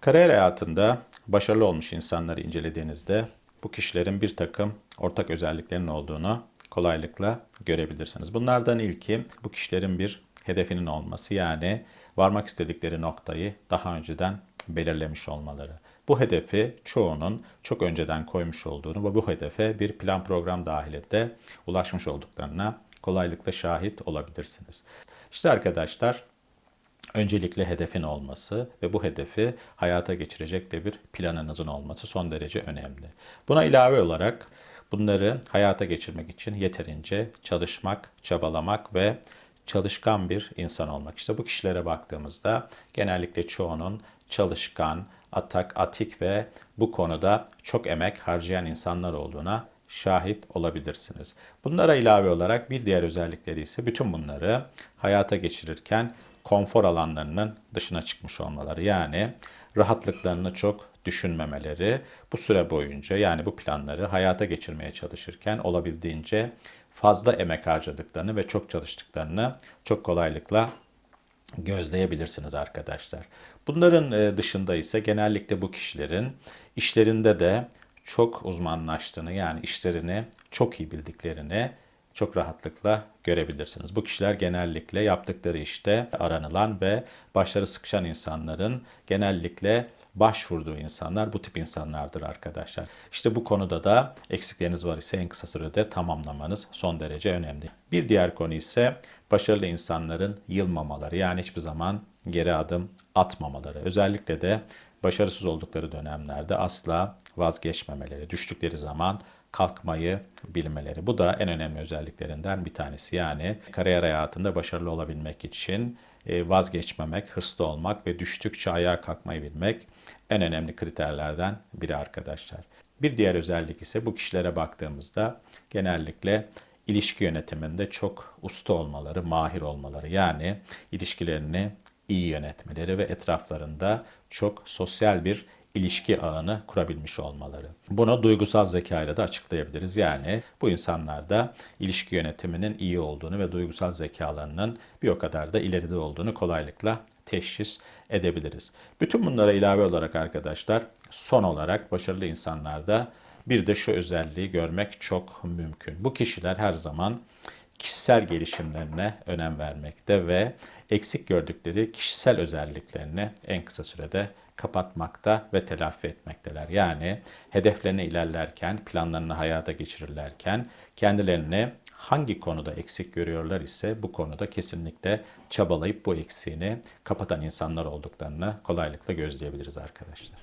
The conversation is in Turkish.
Kariyer hayatında başarılı olmuş insanları incelediğinizde bu kişilerin bir takım ortak özelliklerinin olduğunu kolaylıkla görebilirsiniz. Bunlardan ilki bu kişilerin bir hedefinin olması yani varmak istedikleri noktayı daha önceden belirlemiş olmaları. Bu hedefi çoğunun çok önceden koymuş olduğunu ve bu hedefe bir plan program dahilinde ulaşmış olduklarına kolaylıkla şahit olabilirsiniz. İşte arkadaşlar öncelikle hedefin olması ve bu hedefi hayata geçirecek de bir planınızın olması son derece önemli. Buna ilave olarak bunları hayata geçirmek için yeterince çalışmak, çabalamak ve çalışkan bir insan olmak. İşte bu kişilere baktığımızda genellikle çoğunun çalışkan, atak, atik ve bu konuda çok emek harcayan insanlar olduğuna şahit olabilirsiniz. Bunlara ilave olarak bir diğer özellikleri ise bütün bunları hayata geçirirken konfor alanlarının dışına çıkmış olmaları. Yani rahatlıklarını çok düşünmemeleri bu süre boyunca yani bu planları hayata geçirmeye çalışırken olabildiğince fazla emek harcadıklarını ve çok çalıştıklarını çok kolaylıkla gözleyebilirsiniz arkadaşlar. Bunların e, dışında ise genellikle bu kişilerin işlerinde de çok uzmanlaştığını yani işlerini çok iyi bildiklerini çok rahatlıkla görebilirsiniz. Bu kişiler genellikle yaptıkları işte aranılan ve başları sıkışan insanların genellikle başvurduğu insanlar bu tip insanlardır arkadaşlar. İşte bu konuda da eksikleriniz var ise en kısa sürede tamamlamanız son derece önemli. Bir diğer konu ise başarılı insanların yılmamaları yani hiçbir zaman geri adım atmamaları. Özellikle de başarısız oldukları dönemlerde asla vazgeçmemeleri, düştükleri zaman kalkmayı bilmeleri. Bu da en önemli özelliklerinden bir tanesi. Yani kariyer hayatında başarılı olabilmek için e, vazgeçmemek, hırslı olmak ve düştükçe ayağa kalkmayı bilmek en önemli kriterlerden biri arkadaşlar. Bir diğer özellik ise bu kişilere baktığımızda genellikle ilişki yönetiminde çok usta olmaları, mahir olmaları. Yani ilişkilerini iyi yönetmeleri ve etraflarında çok sosyal bir ilişki ağını kurabilmiş olmaları. Bunu duygusal zeka ile de açıklayabiliriz. Yani bu insanlarda ilişki yönetiminin iyi olduğunu ve duygusal zekalarının bir o kadar da ileride olduğunu kolaylıkla teşhis edebiliriz. Bütün bunlara ilave olarak arkadaşlar son olarak başarılı insanlarda bir de şu özelliği görmek çok mümkün. Bu kişiler her zaman kişisel gelişimlerine önem vermekte ve eksik gördükleri kişisel özelliklerini en kısa sürede kapatmakta ve telafi etmekteler. Yani hedeflerine ilerlerken, planlarını hayata geçirirlerken kendilerini hangi konuda eksik görüyorlar ise bu konuda kesinlikle çabalayıp bu eksiğini kapatan insanlar olduklarını kolaylıkla gözleyebiliriz arkadaşlar.